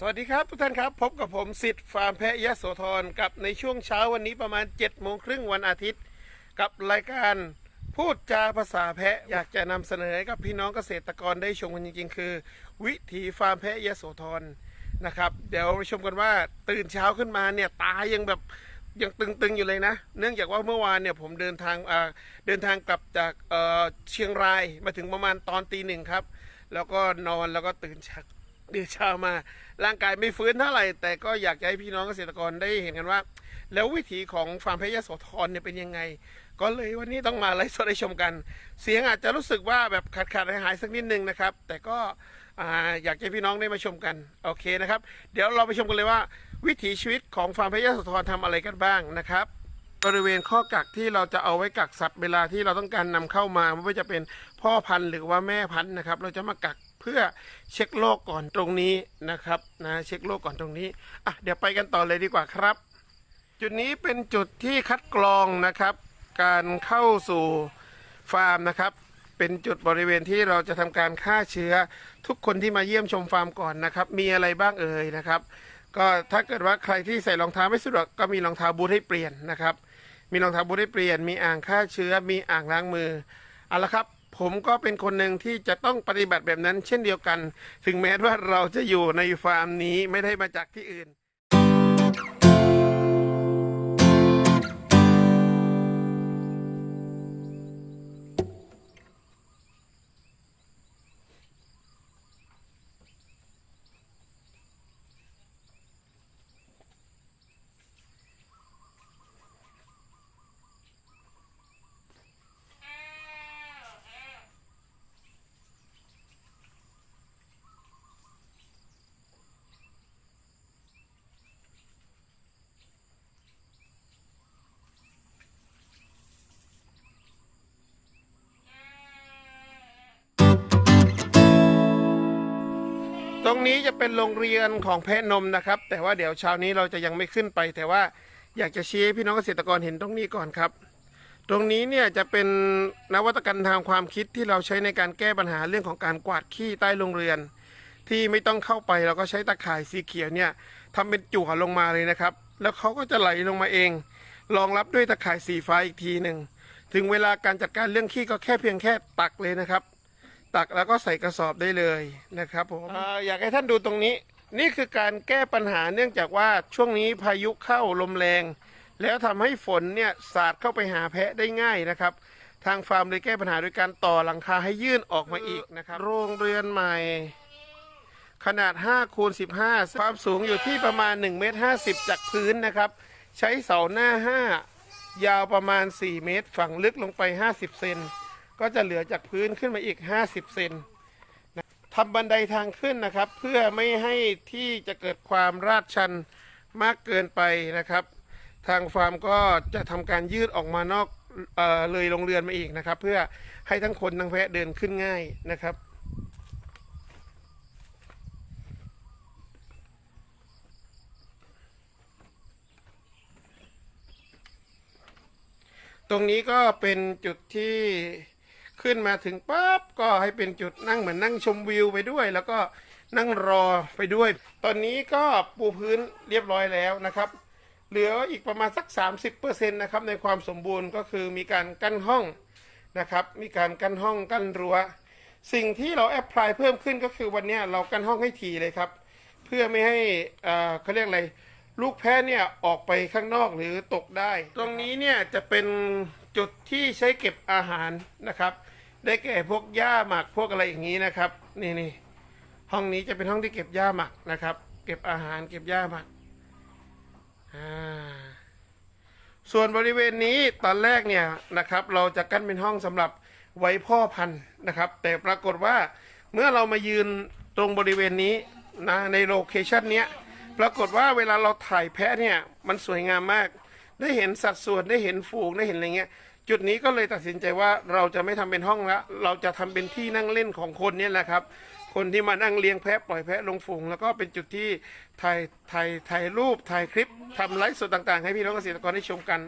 สวัสดีครับทุกท่านครับ พบกับผมสิทธิ์ฟาร์มแพะยะโสธรกับในช่วงเช้าวันนี้ประมาณ7จ็ดโมงครึ่งวันอาทิตย์ กับรายการพูดจาภาษาแพะอยากจะนำเสนอให้กับพี่น้องเกษตรกรได้ชมกันจริงๆ คือ วิถีฟาร์มแพะยะโสธรนะครับ เดี๋ยวไปชมกันว่าตื่นเช้าขึ้นมาเนี่ยตายังแบบยังตึงๆอยู่เลยนะ เนื่องจากว่าเมื่อวานเนี่ยผมเดินทางเดินทางกลับจากเชียงรายมาถึงประมาณตอนตีหนึ่งครับ แล้วก็นอนแล้วก็ตื่นเช้าเดือเช้ามา ร่างกายไม่ฟื้นเท่าไหร่ แต่ก็อยากให้พี่น้องเกษตรกรได้เห็นกันว่า แล้ววิถีของฟาร์มเพชรยโสธรเนี่ยเป็นยังไง ก็เลยวันนี้ต้องมาไลฟ์สดให้ชมกัน เสียงอาจจะรู้สึกว่าแบบขาดขาดหายหายๆสักนิดนึงนะครับ แต่ก็อยากให้พี่น้องได้มาชมกันโอเคนะครับ เดี๋ยวเราไปชมกันเลยว่า วิถีชีวิตของฟาร์มเพชรยโสธรทำอะไรกันบ้างนะครับบริเวณข้อกักที่เราจะเอาไว้กักสัตว์เวลาที่เราต้องการนำเข้ามาไม่ว่าจะเป็นพ่อพันธุ์หรือว่าแม่พันธุ์นะครับ เราจะมากัก พื่อเช็คโรคก่อนตรงนี้นะครับนะเช็คโรคก่อนตรงนี้อะเดี๋ยวไปกันต่อเลยดีกว่าครับ จุดนี้เป็นจุดที่คัดกรองนะครับ การเข้าสู่ฟาร์มนะครับ เป็นจุดบริเวณที่เราจะทำการฆ่าเชื้อทุกคนที่มาเยี่ยมชมฟาร์มก่อนนะครับ มีอะไรบ้างเอ่ยนะครับ ก็ถ้าเกิดว่าใครที่ใส่รองเท้าไม่สะดวกก็มีรองเท้าบูทให้เปลี่ยนนะครับ มีรองเท้าบูทให้เปลี่ยน มีอ่างฆ่าเชื้อ มีอ่างล้างมือเอาละครับ ผมก็เป็นคนหนึ่งที่จะต้องปฏิบัติแบบนั้นเช่นเดียวกัน ถึงแม้ว่าเราจะอยู่ในฟาร์มนี้ไม่ได้มาจากที่อื่น ตรงนี้จะเป็นโรงเรียนของแพะนมนะครับ แต่ว่าเดี๋ยวเช้านี้เราจะยังไม่ขึ้นไป แต่ว่าอยากจะชี้ให้พี่น้องเกษตรกรเห็นตรงนี้ก่อนครับ ตรงนี้เนี่ยจะเป็นนวัตกรรมทางความคิดที่เราใช้ในการแก้ปัญหาเรื่องของการกวาดขี้ใต้โรงเรือนที่ไม่ต้องเข้าไปเราก็ใช้ตะข่ายสีเขียวเนี่ยทำเป็นจั่วลงมาเลยนะครับ แล้วเขาก็จะไหลลงมาเองรองรับด้วยตะข่ายสีฟ้าอีกทีหนึ่งถึงเวลาการจัดการเรื่องขี้ก็แค่เพียงแค่ตักเลยนะครับ ตักแล้วก็ใส่กระสอบได้เลยนะครับผมออยากให้ท่านดูตรงนี้ นี่คือการแก้ปัญหาเนื่องจากว่าช่วงนี้พายุเข้าลมแรง แล้วทำให้ฝนเนี่ยสาดเข้าไปหาแพะได้ง่ายนะครับ ทางฟาร์มเลยแก้ปัญหาโดยการต่อหลังคาให้ยื่นออกมาอีกนะครับโรงเรือนใหม่ ขนาด5คูณ15 ความสูงอยู่ที่ประมาณ1เมตร50 จากพื้นนะครับ ใช้เสาหน้า 5 ยาวประมาณ 4 เมตร ฝังลึกลงไป 50 เซน ก็จะเหลือจากพื้นขึ้นมาอีก 50 เซนทำบันไดทางขึ้นนะครับ เพื่อไม่ให้ที่จะเกิดความราดชันมากเกินไปนะครับ ทางฟาร์มก็จะทำการยืดออกมานอกเออเลยโรงเรือนมาอีกนะครับ เพื่อให้ทั้งคนทั้งแพะเดินขึ้นง่ายนะครับตรงนี้ก็เป็นจุดที่ ขึ้นมาถึงปั๊บก็ให้เป็นจุดนั่งเหมือนนั่งชมวิวไปด้วย แล้วก็นั่งรอไปด้วย ตอนนี้ก็ปูพื้นเรียบร้อยแล้วนะครับ เหลืออีกประมาณสัก 30%นะครับในความสมบูรณ์ก็คือมีการกั้นห้องนะครับ มีการกั้นห้องกั้นรั้ว สิ่งที่เราแอพพลายเพิ่มขึ้นก็คือวันนี้เรากั้นห้องให้ถี่เลยครับ เพื่อไม่ให้เอ่อเขาเรียกอะไรลูกแพ้เนี่ยออกไปข้างนอกหรือตกได้ ตรงนี้เนี่ยจะเป็น จุดที่ใช้เก็บอาหารนะครับ ได้แก่พวกหญ้าหมักพวกอะไรอย่างนี้นะครับ นี่นี่ห้องนี้จะเป็นห้องที่เก็บหญ้าหมักนะครับ เก็บอาหารเก็บหญ้าหมักอ่าส่วนบริเวณนี้ตอนแรกเนี่ยนะครับ เราจะกั้นเป็นห้องสำหรับไว้พ่อพันธุ์นะครับ แต่ปรากฏว่าเมื่อเรามายืนตรงบริเวณนี้นะในโลเคชันเนี้ยปรากฏว่าเวลาเราถ่ายแพะเนี่ยมันสวยงามมาก ได้เห็นสัดส่วนได้เห็นฝูงได้เห็นอะไรเงี้ย จุดนี้ก็เลยตัดสินใจว่าเราจะไม่ทำเป็นห้องละเราจะทำเป็นที่นั่งเล่นของคนนี่แหละครับ คนที่มานั่งเลี้ยงแพะปล่อยแพะลงฝูงแล้วก็เป็นจุดที่ถ่ายถ่ายถ่ายรูปถ่ายคลิปทำไลฟ์สดต่างๆ ให้พี่น้องเกษตรกรได้ชมกัน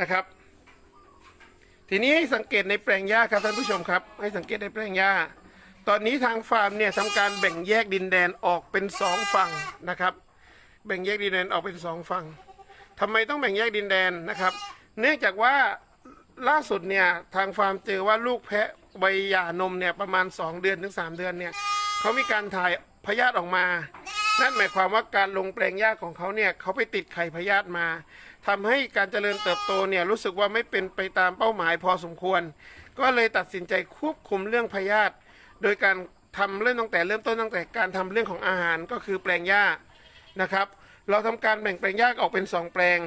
นะครับ ทีนี้ให้สังเกตในแปลงหญ้าครับท่านผู้ชมครับ ให้สังเกตในแปลงหญ้าตอนนี้ทางฟาร์มเนี่ยทำการแบ่งแยกดินแดนออกเป็นสองฝั่งนะครับ แบ่งแยกดินแดนออกเป็นสองฝั่งทำไมต้องแบ่งแยกดินแดนนะครับ เนื่องจากว่า ล่าสุดเนี่ยทางฟาร์มเจอว่าลูกแพะใบหย่านมเนี่ยประมาณ 2 เดือนถึง 3 เดือนเนี่ยเขามีการถ่ายพยาธิออกมา นั่นหมายความว่าการลงแปลงหญ้าของเขาเนี่ยเขาไปติดไข่พยาธิมาทำให้การเจริญเติบโตเนี่ยรู้สึกว่าไม่เป็นไปตามเป้าหมายพอสมควร ก็เลยตัดสินใจควบคุมเรื่องพยาธิโดยการทำเริ่มตั้งแต่เริ่มต้นตั้งแต่การทำเรื่องของอาหารก็คือแปลงหญ้านะครับ เราทำการแบ่งแปลงหญ้าออกเป็นสองแปลง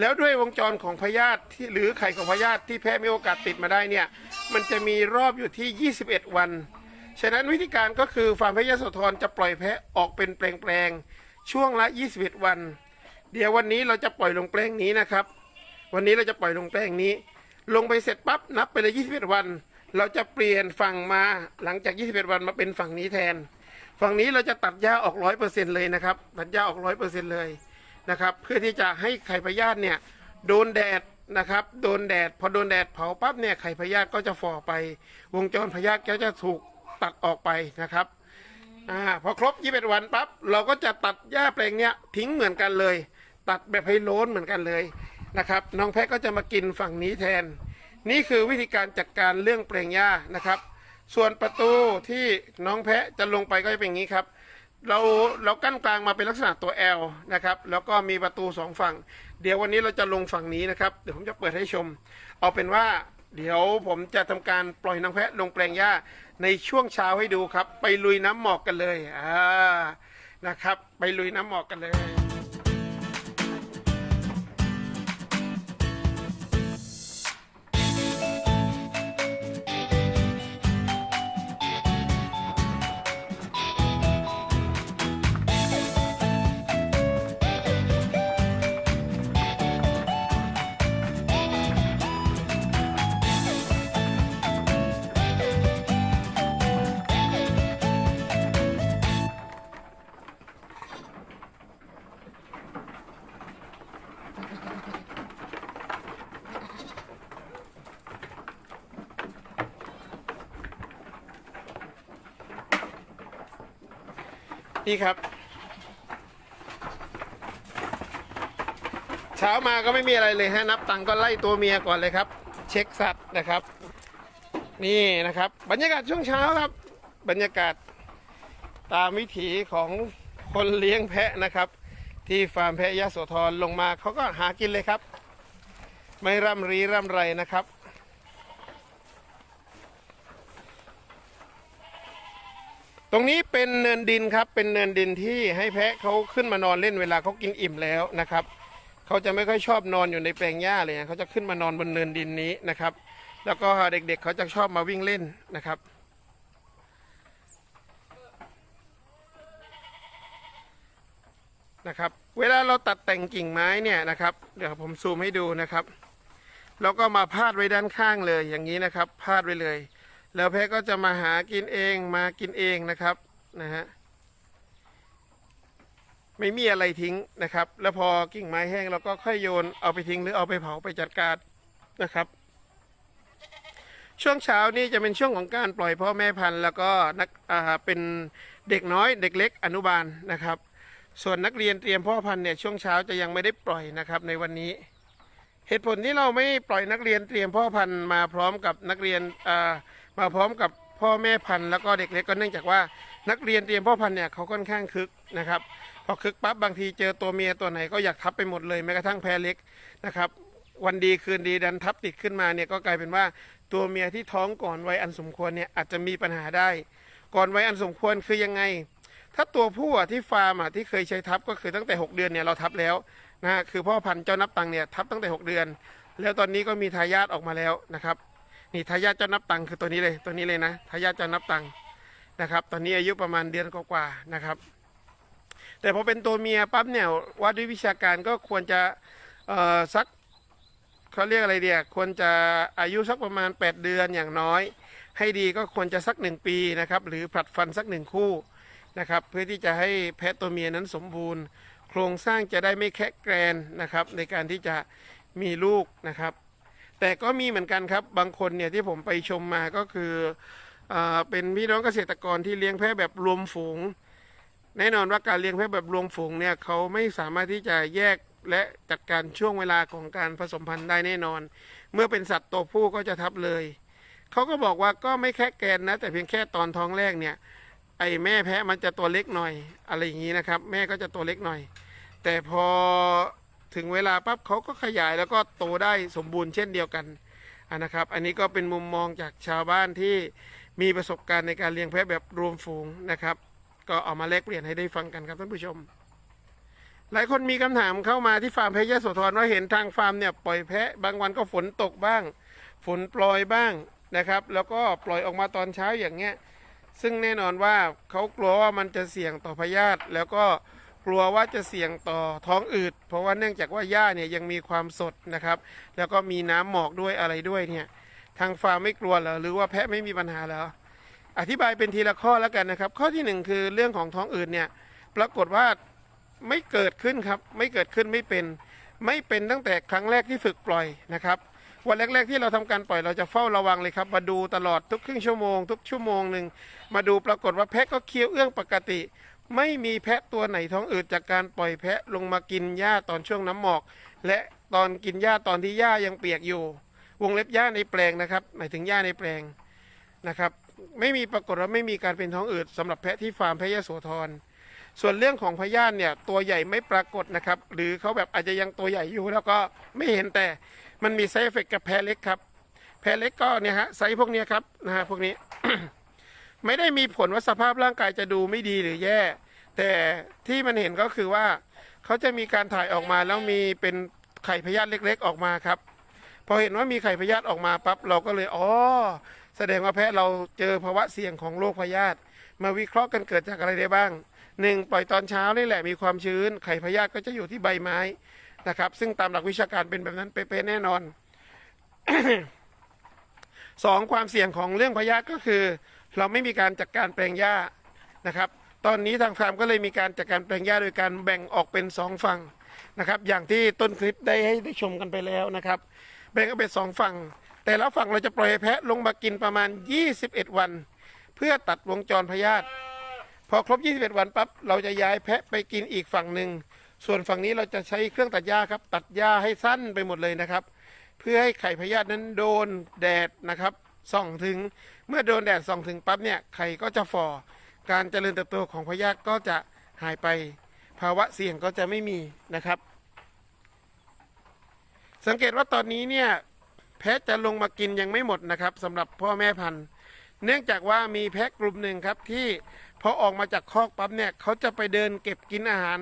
แล้วด้วยวงจรของพยาธิที่หรือไข่ของพยาธิที่แพะมีโอกาสติดมาได้เนี่ยมันจะมีรอบอยู่ที่ 21 วัน ฉะนั้นวิธีการก็คือฟาร์มแพะยโสธรจะปล่อยแพะออกเป็นแปลงๆช่วงละ 21 วัน เดี๋ยววันนี้เราจะปล่อยลงแปลงนี้นะครับ วันนี้เราจะปล่อยลงแปลงนี้ ลงไปเสร็จปั๊บนับไปเลย21 วัน เราจะเปลี่ยนฝั่งมาหลังจาก 21 วันมาเป็นฝั่งนี้แทน ฝั่งนี้เราจะตัดหญ้าออกร้อยเปอร์เซ็นต์เลยนะครับตัดหญ้าออกร้อยเปอร์เซ็นต์เลย นะครับ เพื่อที่จะให้ไข่พยาธิเนี่ยโดนแดดนะครับ โดนแดด พอโดนแดดเผาปั๊บเนี่ยไข่พยาธิก็จะฝ่อไป วงจรพยาธิก็จะถูกตัดออกไปนะครับอ่าพอครบ 21 วันปั๊บเราก็จะตัดหญ้าแปลงเนี้ยทิ้งเหมือนกันเลย ตัดแบบให้โล้นเหมือนกันเลยนะครับ น้องแพะก็จะมากินฝั่งนี้แทน นี่คือวิธีการจัดการเรื่องแปลงหญ้านะครับ ส่วนประตูที่น้องแพะจะลงไปก็จะเป็นอย่างนี้ครับ เราเรากั้นกลางมาเป็นลักษณะตัว L นะครับ แล้วก็มีประตูสองฝั่ง เดี๋ยววันนี้เราจะลงฝั่งนี้นะครับ เดี๋ยวผมจะเปิดให้ชม เอาเป็นว่าเดี๋ยวผมจะทำการปล่อยน้องแพะลงแปลงหญ้าในช่วงเช้าให้ดูครับ ไปลุยน้ำหมอกกันเลยอ่านะครับ ไปลุยน้ำหมอกกันเลย นี่ครับ เช้ามาก็ไม่มีอะไรเลยฮะนับตังก็ไล่ตัวเมียก่อนเลยครับ เช็คสัตว์นะครับ นี่นะครับ บรรยากาศช่วงเช้าครับ บรรยากาศตามวิถีของคนเลี้ยงแพะนะครับ ที่ฟาร์มแพะยะโสธรลงมาเขาก็หากินเลยครับ ไม่ร่ำรีร่ำไรนะครับ ตรงนี้เป็นเนินดินครับ เป็นเนินดินที่ให้แพะเขาขึ้นมานอนเล่นเวลาเขากินอิ่มแล้วนะครับเขาจะไม่ค่อยชอบนอนอยู่ในแปลงหญ้าเลยนะเขาจะขึ้นมานอนบนเนินดินนี้นะครับ แล้วก็เด็กๆเขาจะชอบมาวิ่งเล่นนะครับนะครับ เวลาเราตัดแต่งกิ่งไม้เนี่ยนะครับ เดี๋ยวผมซูมให้ดูนะครับ แล้วก็มาพาดไว้ด้านข้างเลยอย่างนี้นะครับ พาดไว้เลย แล้วแพะก็จะมาหากินเองมากินเองนะครับนะฮะไม่มีอะไรทิ้งนะครับ แล้วพอกิ่งไม้แห้งเราก็ค่อยโยนเอาไปทิ้งหรือเอาไปเผาไปจัดการนะครับ ช่วงเช้านี่จะเป็นช่วงของการปล่อยพ่อแม่พันธุ์ แล้วก็นักอ่าเป็นเด็กน้อยเด็กเล็กอนุบาลนะครับ ส่วนนักเรียนเตรียมพ่อพันธุ์เนี่ยช่วงเช้าจะยังไม่ได้ปล่อยนะครับในวันนี้ เหตุผลที่เราไม่ปล่อยนักเรียนเตรียมพ่อพันธุ์มาพร้อมกับนักเรียนอ่า มาพร้อมกับพ่อแม่พันธุ์แล้วก็เด็กเล็กก็เนื่องจากว่านักเรียนเตรียมพ่อพันธุ์เนี่ยเขาค่อนข้างคึกนะครับพอคึกปั๊บบางทีเจอตัวเมียตัวไหนก็อยากทับไปหมดเลยแม้กระทั่งแพะเล็กนะครับวันดีคืนดีดันทับติดขึ้นมาเนี่ยก็กลายเป็นว่าตัวเมียที่ท้องก่อนวัยอันสมควรเนี่ยอาจจะมีปัญหาได้ ก่อนวัยอันสมควรคือยังไง ถ้าตัวผู้ที่ฟาร์มที่เคยใช้ทับก็คือตั้งแต่ 6 เดือนเนี่ยเราทับแล้วนะฮะคือพ่อพันธุ์เจ้านับตังเนี่ยทับตั้งแต่ 6 เดือน แล้วตอนนี้ก็มีทายาทออกมาแล้วนะครับ นี่ทายาทเจ้านับตังคือตัวนี้เลยตัวนี้เลยนะทายาทเจ้านับตังนะครับ ตอนนี้อายุประมาณเดือนกว่าๆนะครับ แต่พอเป็นตัวเมียปั๊บเนี่ยว่าด้วยวิชาการก็ควรจะสักเขาเรียกอะไรเดียควรจะอายุสักประมาณ 8 เดือนอย่างน้อย ให้ดีก็ควรจะสักหนึ่งปีนะครับ หรือผลัดฟันสักหนึ่งคู่นะครับ เพื่อที่จะให้แพะตัวเมียนั้นสมบูรณ์ โครงสร้างจะได้ไม่แคะแกรนนะครับ ในการที่จะมีลูกนะครับ แต่ก็มีเหมือนกันครับบางคนเนี่ยที่ผมไปชมมาก็คืออเป็นพี่น้องเกษตรกรที่เลี้ยงแพะแบบรวมฝูง แน่นอนว่าการเลี้ยงแพะแบบรวมฝูงเนี่ยเขาไม่สามารถที่จะแยกและจัดการช่วงเวลาของการผสมพันธุ์ได้แน่นอน เมื่อเป็นสัตว์ตัวผู้ก็จะทับเลยเขาก็บอกว่าก็ไม่แค่แกนนะ แต่เพียงแค่ตอนท้องแรกเนี่ยไอแม่แพะมันจะตัวเล็กหน่อย อะไรอย่างนี้นะครับ แม่ก็จะตัวเล็กหน่อย แต่พอ ถึงเวลาปั๊บเขาก็ขยายแล้วก็โตได้สมบูรณ์เช่นเดียวกันนะครับ อันนี้ก็เป็นมุมมองจากชาวบ้านที่มีประสบการณ์ในการเลี้ยงแพะแบบรวมฝูงนะครับ ก็เอามาแลกเปลี่ยนให้ได้ฟังกันครับท่านผู้ชม หลายคนมีคำถามเข้ามาที่ฟาร์มแพะยะโสธรว่าเห็นทางฟาร์มเนี่ยปล่อยแพะบางวันก็ฝนตกบ้าง ฝนโปรยบ้างนะครับ แล้วก็ปล่อยออกมาตอนเช้าอย่างเงี้ยซึ่งแน่นอนว่าเขากลัวว่ามันจะเสี่ยงต่อพยาธิแล้วก็ กลัวว่าจะเสี่ยงต่อท้องอืด เพราะว่าเนื่องจากว่าหญ้าเนี่ยยังมีความสดนะครับ แล้วก็มีน้ำหมอกด้วยอะไรด้วยเนี่ย ทางฟาร์มไม่กลัวเหรอหรือว่าแพะไม่มีปัญหาแล้วอธิบายเป็นทีละข้อแล้วกันนะครับ ข้อที่หนึ่งคือเรื่องของท้องอืดเนี่ยปรากฏว่าไม่เกิดขึ้นครับ ไม่เกิดขึ้นไม่เป็น ไม่เป็นตั้งแต่ครั้งแรกที่ฝึกปล่อยนะครับวันแรก ๆ ที่เราทำการปล่อยเราจะเฝ้าระวังเลยครับ มาดูตลอดทุกครึ่งชั่วโมง ทุกชั่วโมงหนึ่งมาดูปรากฏว่าแพะก็เคี้ยวเอื้องปกติ ไม่มีแพะตัวไหนท้องอืดจากการปล่อยแพะลงมากินหญ้าตอนช่วงน้ำหมอก และตอนกินหญ้าตอนที่หญ้ายังเปียกอยู่ วงเล็บหญ้าในแปลงนะครับ หมายถึงหญ้าในแปลงนะครับ ไม่มีปรากฏว่าไม่มีการเป็นท้องอืดสำหรับแพะที่ฟาร์มแพะยะโสธรส่วนเรื่องของพยาธิเนี่ยตัวใหญ่ไม่ปรากฏนะครับ หรือเขาแบบอาจจะยังตัวใหญ่อยู่แล้วก็ไม่เห็นแต่มันมีไซเอฟเฟกกับแพะเล็กครับ แพะเล็กก็เนี่ยฮะไซส์พวกเนี้ยครับนะฮะพวกนี้ ไม่ได้มีผลว่าสภาพร่างกายจะดูไม่ดีหรือแย่ แต่ที่มันเห็นก็คือว่า เขาจะมีการถ่ายออกมาแล้วมีเป็นไข่พยาธิเล็ก ๆ ออกมาครับ พอเห็นว่ามีไข่พยาธิออกมาปั๊บเราก็เลยอ๋อแสดงว่าแพะเราเจอภาวะเสี่ยงของโรคพยาธิมาวิเคราะห์กันเกิดจากอะไรได้บ้างหนึ่งปล่อยตอนเช้านี่แหละมีความชื้น ไข่พยาธิก็จะอยู่ที่ใบไม้นะครับ ซึ่งตามหลักวิชาการเป็นแบบนั้นเป๊ะแน่นอนสองความเสี่ยงของเรื่องพยาธิก็คือ เราไม่มีการจัดการแปลงหญ้านะครับ ตอนนี้ทางฟาร์มก็เลยมีการจัดการแปลงหญ้าโดยการแบ่งออกเป็นสองฝั่งนะครับ อย่างที่ต้นคลิปได้ให้ได้ชมกันไปแล้วนะครับ แบ่งออกเป็นสองฝั่ง แต่ละฝั่งเราจะปล่อยแพะลงมากินประมาณ 21 วัน เพื่อตัดวงจรพยาธิพอครบ 21 วันปั๊บเราจะย้ายแพะไปกินอีกฝั่งหนึ่ง ส่วนฝั่งนี้เราจะใช้เครื่องตัดหญ้าครับ ตัดหญ้าให้สั้นไปหมดเลยนะครับ เพื่อให้ไข่พยาธินั้นโดนแดดนะครับส่องถึง เมื่อโดนแดดส่องถึงปั๊บเนี่ยไข่ก็จะฝ่อการเจริญเติบโตของพยาธิก็จะหายไป ภาวะเสี่ยงก็จะไม่มีนะครับ สังเกตว่าตอนนี้เนี่ยแพะจะลงมากินยังไม่หมดนะครับสำหรับพ่อแม่พันธุ์ เนื่องจากว่ามีแพะกลุ่มหนึ่งครับที่พอออกมาจากคอกปั๊บเนี่ยเขาจะไปเดินเก็บกินอาหาร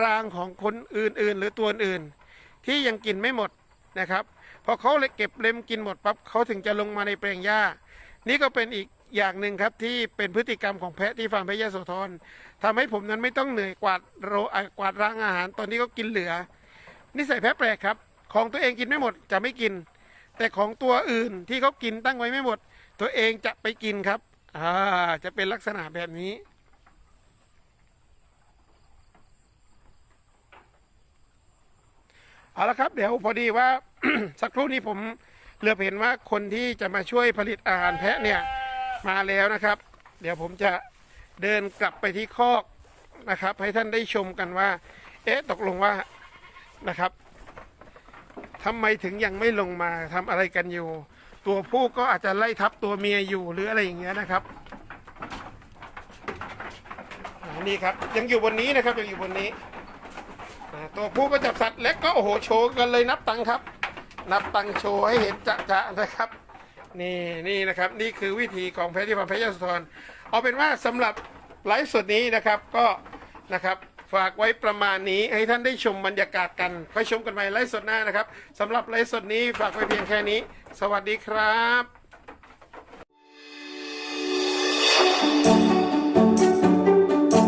รางของคนอื่นๆ หรือตัวอื่น ที่ยังกินไม่หมดนะครับพอเขาเลยเก็บเล็มกินหมดปั๊บเขาถึงจะลงมาในแปลงหญ้า นี่ก็เป็นอีกอย่างหนึ่งครับที่เป็นพฤติกรรมของแพะที่ฟาร์มแพะยะโสธรทำให้ผมนั้นไม่ต้องเหนื่อยกวาดโรอ่ากวาดรางอาหาร ตอนนี้ก็กินเหลือนิสัยแพะแปลกครับ ของตัวเองกินไม่หมดจะไม่กิน แต่ของตัวอื่นที่เขากินตั้งไว้ไม่หมด ตัวเองจะไปกินครับอ่าจะเป็นลักษณะแบบนี้เอาละครับ เดี๋ยวพอดีว่าสักครู่นี้ผม เหลือเห็นว่าคนที่จะมาช่วยผลิตอาหารแพะเนี่ยมาแล้วนะครับ เดี๋ยวผมจะเดินกลับไปที่คอกนะครับ ให้ท่านได้ชมกันว่า เอ๊ะตกลงว่านะครับทำไมถึงยังไม่ลงมาทำอะไรกันอยู่ ตัวผู้ก็อาจจะไล่ทับตัวเมียอยู่หรืออะไรอย่างเงี้ยนะครับนี่ครับยังอยู่บนนี้นะครับยังอยู่บนนี้ตัวผู้ก็จับสัตว์เล็กก็โอ้โหโชว์กันเลยนับตังค์ครับ นับตังโชว์ให้เห็นจะจะนะครับ นี่นี่นะครับ นี่คือวิธีของแพทย์ที่พันแพทย์ยศธรเอาเป็นว่าสำหรับไลฟ์สดนี้นะครับก็นะครับฝากไว้ประมาณนี้ให้ท่านได้ชมบรรยากาศกันค่อยชมกันใหม่ไลฟ์สดหน้านะครับสำหรับไลฟ์สดนี้ฝากไว้เพียงแค่นี้ สวัสดีครับ